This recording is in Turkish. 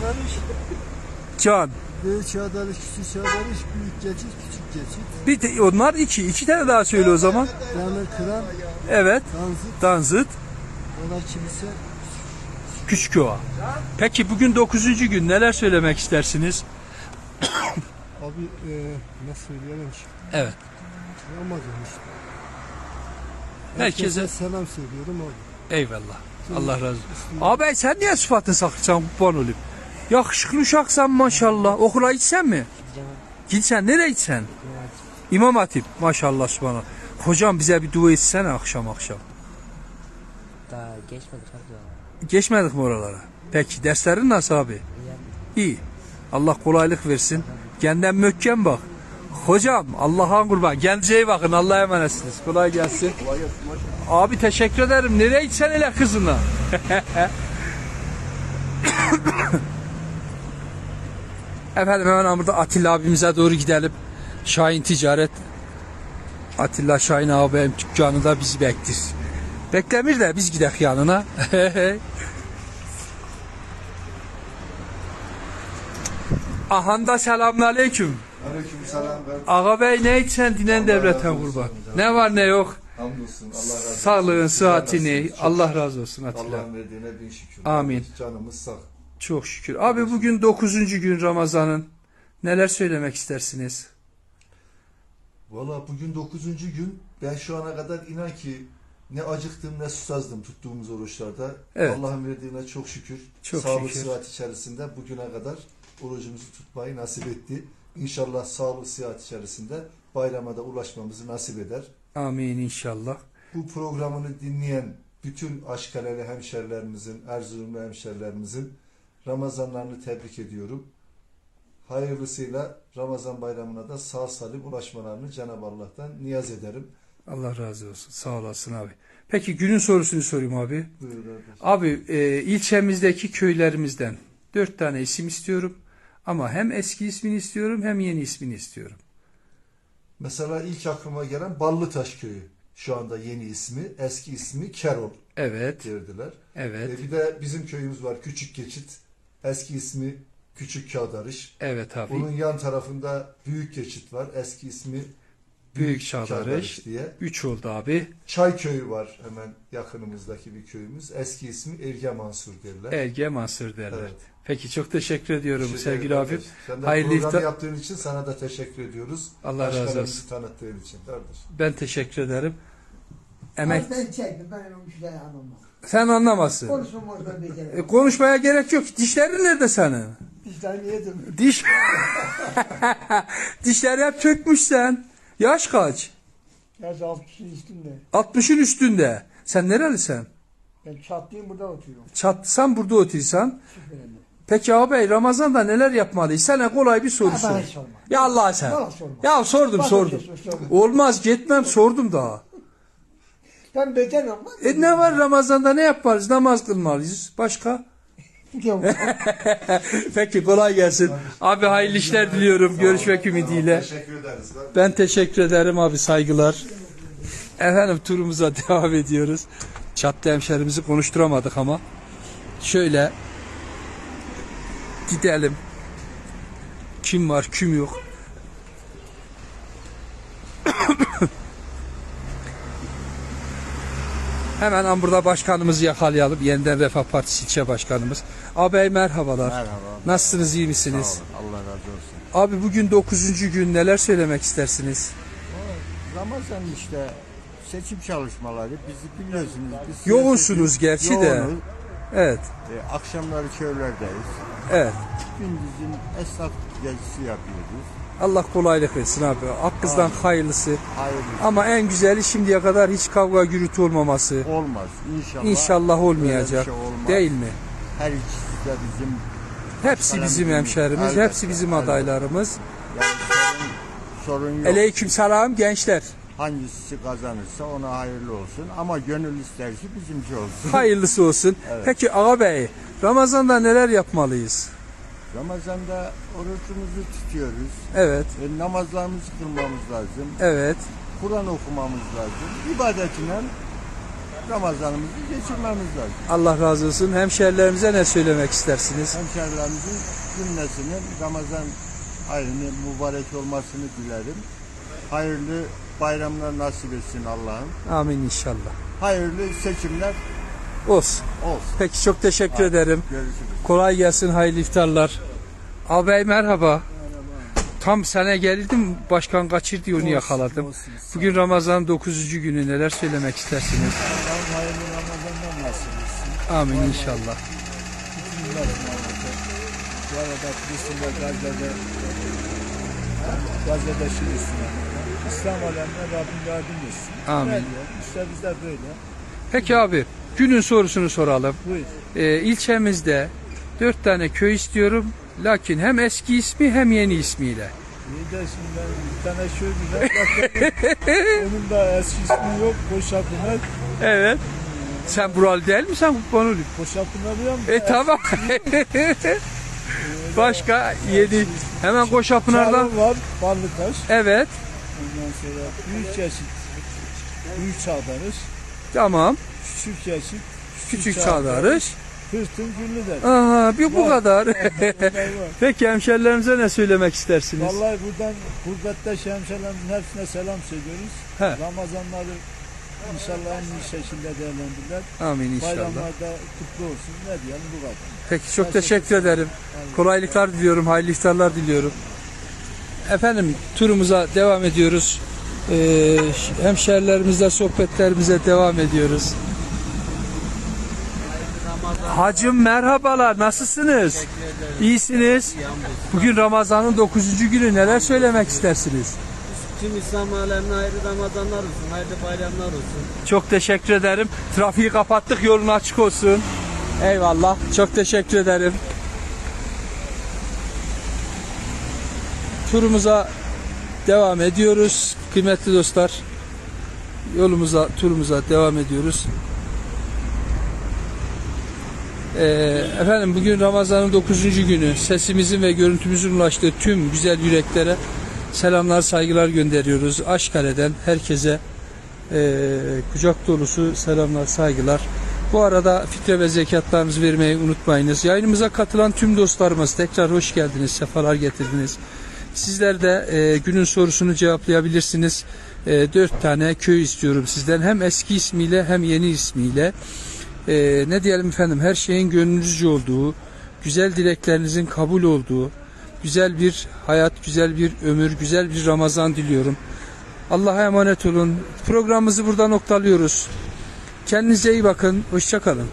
çağdarış, Can. büyük çağdarış, küçük çağdarış, büyük geçit, küçük geçit. Bir te- onlar iki. iki tane daha söyle o zaman. Demir kıran, Evet. danzıt, Danzıt. ona kilise. Küçükova. Peki bugün 9. gün neler söylemek istersiniz? Abi e, ne söyleyelim ki? Evet. Ramazan işte. Herkese selam söylüyorum abi. eyvallah. Allah razı olsun. Abi sen niye sıfatını saklıyorsun kurban olayım? Yakışıklı uşaksan maşallah. Okula gitsen mi? Gitsen nereye gitsen? İmam Hatip maşallah subhanallah. Hocam bize bir dua etsene akşam akşam. Daha geçmedik abi. Geçmedik mi oralara? Peki derslerin nasıl abi? İyi. Allah kolaylık versin. Kendinden möhkem bak. Hocam Allah'a kurban. Kendinize iyi bakın. Allah'a emanetsiniz. Kolay gelsin. Abi teşekkür ederim. Nereye gitsen hele kızına? Efendim hemen burada Atilla abimize doğru gidelim. Şahin Ticaret. Atilla Şahin abim dükkanında bizi bekler. Beklemir de biz gidek yanına. Ahanda selamünaleyküm. Aleykümselam. Ben Ağa bey ne içsen dinen devleten kurban. Ne var ne yok. hamdolsun. Allah razı olsun. Sağlığın, sıhhatini. Allah razı olsun Atilla. Allah'ın verdiğine bin şükür. Amin. Canımız sağ. Çok şükür. Abi bugün 9. gün Ramazan'ın. Neler söylemek istersiniz? Valla bugün 9. gün. Ben şu ana kadar inan ki ne acıktım ne susazdım tuttuğumuz oruçlarda. Evet. Allah'ın verdiğine çok şükür. Çok sağlık şükür. sıhhat içerisinde bugüne kadar orucumuzu tutmayı nasip etti. İnşallah sağlık sıhhat içerisinde bayrama da ulaşmamızı nasip eder. Amin inşallah. Bu programını dinleyen bütün Aşkaleli hemşerilerimizin, Erzurumlu hemşerilerimizin Ramazanlarını tebrik ediyorum. Hayırlısıyla Ramazan bayramına da sağ salim ulaşmalarını Cenab-ı Allah'tan niyaz ederim. Allah razı olsun. Sağ olasın abi. Peki günün sorusunu sorayım abi. Buyur kardeşim. Abi e, ilçemizdeki köylerimizden dört tane isim istiyorum. Ama hem eski ismini istiyorum hem yeni ismini istiyorum. Mesela ilk aklıma gelen Ballıtaş Köyü. Şu anda yeni ismi, eski ismi Kerol Evet, derdiler. evet, E bir de bizim köyümüz var Küçük Geçit. Eski ismi Küçük Kağdarış. evet abi. Bunun yan tarafında Büyük Geçit var. Eski ismi Büyük Çağdarış. diye. Üç oldu abi. Çay köyü var hemen yakınımızdaki bir köyümüz. Eski ismi Erge Mansur derler. Erge Mansur derler. Evet. Peki çok teşekkür ediyorum Şey, sevgili evet, abim. Sen de Hayırlı programı iftar- yaptığın için sana da teşekkür ediyoruz. Allah razı olsun. tanıttığın için kardeş. Ben teşekkür ederim. Emek Ben çektim ben onu bir şey. Sen anlamazsın. Konuşmam orada E, beceremem. konuşmaya gerek yok. Dişlerin nerede senin? İşlerini yedim. Diş Dişler hep çökmüş sen. Yaş kaç? Yaş altı kişi üstünde. 60'ın üstünde. Sen nerelisin? Ben çatlıyım burada oturuyorum. Çatsan burada otursan. Süperinde. Peki ağabey Ramazan'da neler yapmalıyız? Sana kolay bir soru sor. Ya Allah sen. Ya sordum Bana sordum. hiç sorma. Olmaz gitmem sordum daha. Ben beceremem. E ne var Ramazan'da ne yaparız? Namaz kılmalıyız. Başka? Peki kolay gelsin. Abi hayırlı işler diliyorum. Görüşmek ümidiyle. Teşekkür ederiz. Ben teşekkür ederim abi saygılar. Efendim turumuza devam ediyoruz. Çatlı hemşerimizi konuşturamadık ama. Şöyle gidelim. Kim var kim yok. Hemen burada başkanımızı yakalayalım. Yeniden Refah Partisi ilçe başkanımız. Ağabey merhabalar. Merhaba. Nasılsınız iyi Sağ misiniz? olun. Allah razı olsun. Abi bugün 9. gün neler söylemek istersiniz? Ramazan işte seçim çalışmaları bizi biliyorsunuz. Biz Yoğunsunuz siyaseti- gerçi de. yoğunuz. Evet, E, akşamları köylerdeyiz. evet. Gündüzün esnaf gezisi yapıyoruz. Allah kolaylık versin abi. Hakkınızdan hayırlısı. Hayırlı Ama en güzeli şimdiye kadar hiç kavga gürültü olmaması. olmaz. İnşallah. İnşallah olmayacak. şey olmaz. Değil mi? Her ikisi de bizim Hepsi bizim hemşerimiz, Elbette, hepsi bizim elbette. adaylarımız. yani sorun, sorun yok. Aleyküm selam gençler. Hangisi kazanırsa ona hayırlı olsun. Ama gönül ister ki bizimki olsun. Hayırlısı olsun. Evet. Peki ağabey, Ramazan'da neler yapmalıyız? Ramazan'da orucumuzu tutuyoruz. Evet, E, namazlarımızı kılmamız lazım. evet. Kur'an okumamız lazım. İbadetine Ramazanımızı geçirmemiz lazım. Allah razı olsun. Hemşerilerimize ne söylemek istersiniz? Hemşerilerimizin cümlesinin Ramazan ayının mübarek olmasını dilerim. Hayırlı bayramlar nasip etsin Allah'ım. Amin inşallah. Hayırlı seçimler Olsun. olsun. Peki çok teşekkür ederim. Görüşürüz. Kolay gelsin, hayırlı iftarlar. Ağabey merhaba. Tam sene geldim, başkan kaçır diye onu yakaladım. Bugün Ramazan 9. günü neler söylemek istersiniz? Hayırlı Ramazan'dan nasip etsin. Amin inşallah. Bu arada Filistin'de Gazze'de Gazze'de. İslam alemine Rabbim yardım etsin. Amin. İşte bizler böyle. Peki abi, günün sorusunu soralım. Ee, ilçemizde dört tane köy istiyorum. Lakin hem eski ismi hem yeni ismiyle. İyi de şimdi ben bir tane şöyle bir Onun da eski ismi yok. Koşapınar. Evet. Sen buralı değil misin olayım? Koşapınar musun? E tamam. Başka yedi. Hemen Koşapınar'dan. Var. Ballıtaş. Evet. Ondan sonra büyük çeşit. Büyük çağdarış. Tamam. Küçük çeşit. Küçük Çağdarış. Hırtın güllü der. Aha bir bu Var. kadar. Peki hemşerilerimize ne söylemek istersiniz? Vallahi buradan gurbette hemşehrilerimizin hepsine selam söylüyoruz. He. Ramazanları inşallah en iyi şekilde değerlendirdiler. Amin inşallah. Bayramlarda kutlu olsun. Ne diyelim bu kadar. Peki çok teşekkür ederim. Kolaylıklar diliyorum, hayırlı iftarlar diliyorum. Efendim turumuza devam ediyoruz. Ee, hemşerilerimizle sohbetlerimize devam ediyoruz. Hacım merhabalar, nasılsınız? İyisiniz. Bugün Ramazan'ın 9. günü neler söylemek istersiniz? Tüm İslam alemine hayırlı Ramazanlar olsun, hayırlı bayramlar olsun. Çok teşekkür ederim. Trafiği kapattık, yolun açık olsun. Eyvallah. Çok teşekkür ederim. Turumuza devam ediyoruz. Kıymetli dostlar. Yolumuza, turumuza devam ediyoruz. Ee, efendim bugün Ramazan'ın 9. günü. Sesimizin ve görüntümüzün ulaştığı tüm güzel yüreklere selamlar, saygılar gönderiyoruz. Aşkale'den herkese ee, kucak dolusu selamlar, saygılar. Bu arada fitre ve zekatlarınızı vermeyi unutmayınız. Yayınımıza katılan tüm dostlarımız tekrar hoş geldiniz, sefalar getirdiniz. Sizler de e, günün sorusunu cevaplayabilirsiniz. E, dört tane köy istiyorum sizden. Hem eski ismiyle hem yeni ismiyle. E, ne diyelim efendim her şeyin gönlünüzce olduğu, güzel dileklerinizin kabul olduğu, güzel bir hayat, güzel bir ömür, güzel bir Ramazan diliyorum. Allah'a emanet olun. Programımızı burada noktalıyoruz. Kendinize iyi bakın. Hoşçakalın.